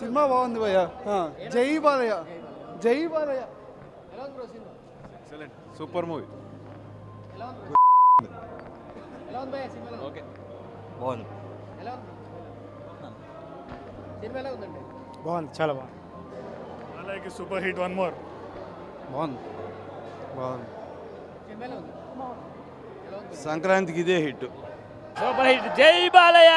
Cinema బాగుంది భయ్య. జై బాలయ్య జై బాలయ్య సూపర్ మూవీ. బాగుంది. బాగుంది చాలా బాగుంది. అలాగే సూపర్ హిట్ వన్ మోర్. బాగుంది. బాగుంది. సంక్రాంతికి ఇదే హిట్. Super hit. జై బాలయ్య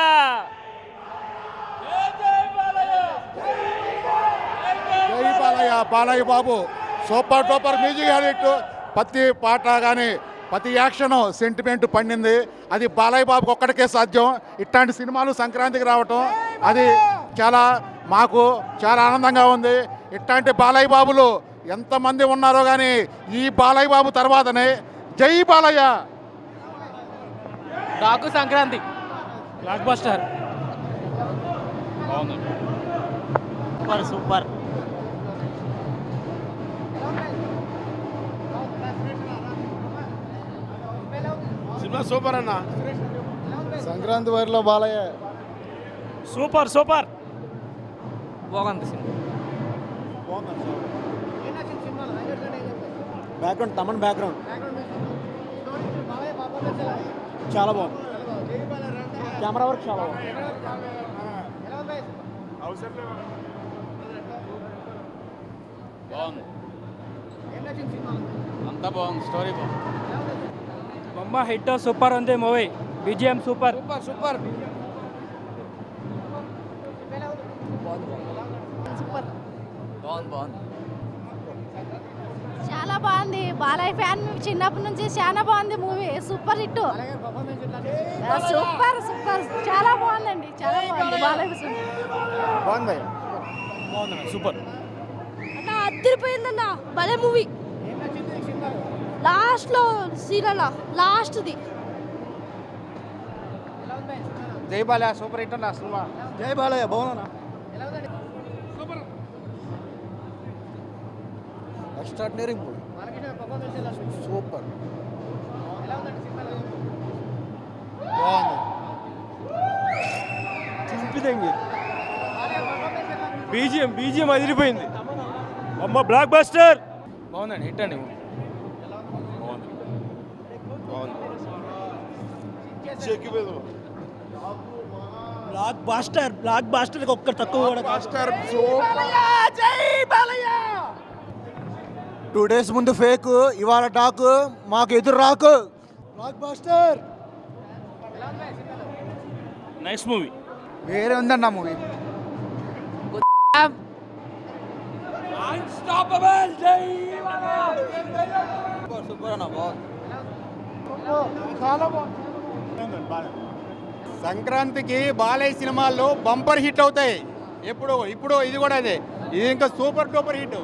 జై Balayya Babu super duper music hit. ప్రతి పాట కానీ ప్రతి యాక్షన్ సెంటిమెంట్ పండింది. అది బాలయ్య బాబుకి ఒక్కడికే సాధ్యం. ఇట్లాంటి సినిమాలు సంక్రాంతికి రావటం అది చాలా మాకు చాలా ఆనందంగా ఉంది. ఇట్లాంటి బాలయ్య బాబులు ఎంతమంది ఉన్నారో కానీ ఈ బాలయ్య బాబు తర్వాతనే జై బాలయ్య. నాకు Sankranti. Blockbuster super super. Cinema super అన్న సంక్రాంతి వారిలో బాలయ్య సూపర్ సూపర్ బాగుంది సినిమా బ్యాక్గ్రౌండ్ తమన్ బ్యాక్గ్రౌండ్? చాలా బాగుంది. కెమెరా వర్క్ చాలా బాగుంది? బాగుంది అంతా బాగుంది స్టోరీ బాగుంది బొమ్మ హిట్ సూపర్ ఉంది movie. BGM super. Super super. Super. బాగుంది బాగుంది. చాలా బాగుంది. బాలయ్య ఫ్యాన్ చిన్నప్పటి నుంచి చాలా బాగుంది movie. Super hit? Super super. చాలా బాగుందండి. చాలా బాగుంది. బాలయ్య. బాగుంది. సూపర్. అన్న అద్దరిపోయిందన్న. భలే మూవీ. సినిమాలో లాస్ట్లో సీరియల్ లాస్ట్ది. జై బాలయ్య సూపర్ హిట్ అన్న సినిమా. జై బాలయ్య ఉందండి ఎక్స్ట్రాడినరీ మూవీ. సూపర్. బాగుంది. చింపిదంగి. బీజిఎం బీజిఎం అదిరిపోయింది. అమ్మ బ్లాక్ బస్టర్ బాగుందండి హిట్ అండి బ్లాక్ బాస్టర్ బ్లాక్ బాస్టర్ ఒక్క తక్కువ కూడా టూ డేస్ ముందు ఫేక్ ఇవాళ టాక్ మాకు ఎదురు రాకు. బ్లాక్ బాస్టర్ నైస్ మూవీ వేరే ఉందన్న మూవీ అన్స్టాపబుల్ జై సూపర్ అన్న బాగుంది. సంక్రాంతికి బాలయ్య సినిమాల్లో బంపర్ హిట్ అవుతాయి. ఎప్పుడో ఇప్పుడు ఇది కూడా అదే. ఇది ఇంకా సూపర్ డూపర్ హిట్.